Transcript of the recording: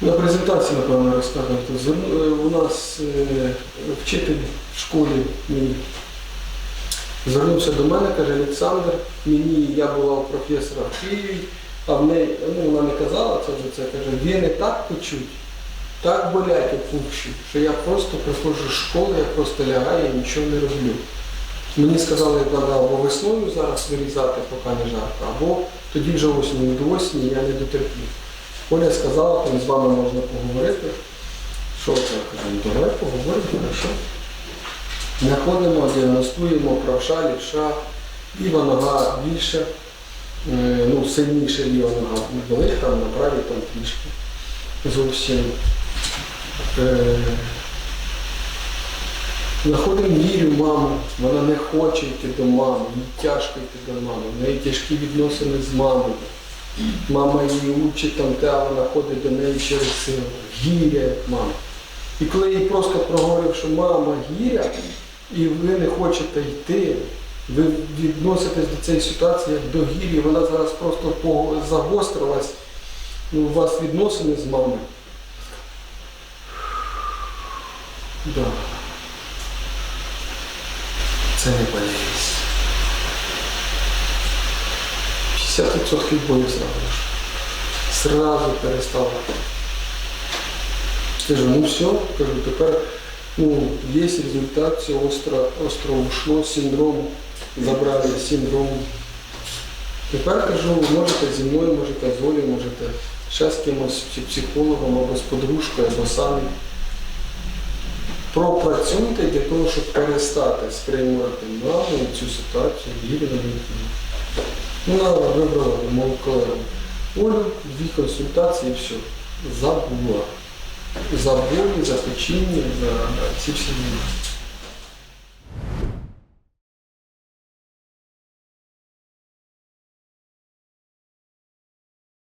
На презентації, напевно. Зверну- е, У нас е, вчитель в школі мій звернувся до мене, каже, Олександр, мені я була у професора в Києві, а в неї, ну вона не казала це вже це, каже, вени так печуть, так болять опухші, що я просто приходжу з школи, я просто лягаю і нічого не роблю. Мені сказали, як треба або весною зараз вирізати, поки не жарко, або тоді вже осінню до осені я не дотерплю. Оля сказала, там з вами можна поговорити. Що це? Кажу, «Ну, давай поговоримо, хорошо. Знаходимо, діагностуємо правша, лівша, ліва нога більше, е, ну, сильніше ліва нога. Там на правій там трішки. Зовсім. Е, Знаходимо Мірю, маму, вона не хоче йти до мами, їй тяжко йти до мами, в неї тяжкі відносини з мамою. Мама її учить там, а вона ходить до неї через силу. Гіря, як мама. І коли їй просто проговорив, що мама гіря, і ви не хочете йти, ви відноситесь до цієї ситуації як до гір'я, вона зараз просто загострилась, ну, у вас відносини з мамою. Да. Це не болість. 50% болі сразу. Сразу перестало. Скажу, ну все, кажу, тепер ну, є результат, все остро, остро ушло, синдром, забрали синдром. Тепер кажу, можете зі мною, можете з Олею, можете ще з кимось, чи психологом, або з подружкою, або самі. Пропрацюйте для того, щоб перестати сприймати маму цю ситуацію вірно. Вона вибрала мою колегу. Дві консультації і все. Забула. Забули, за печіння, за ці всі. дії.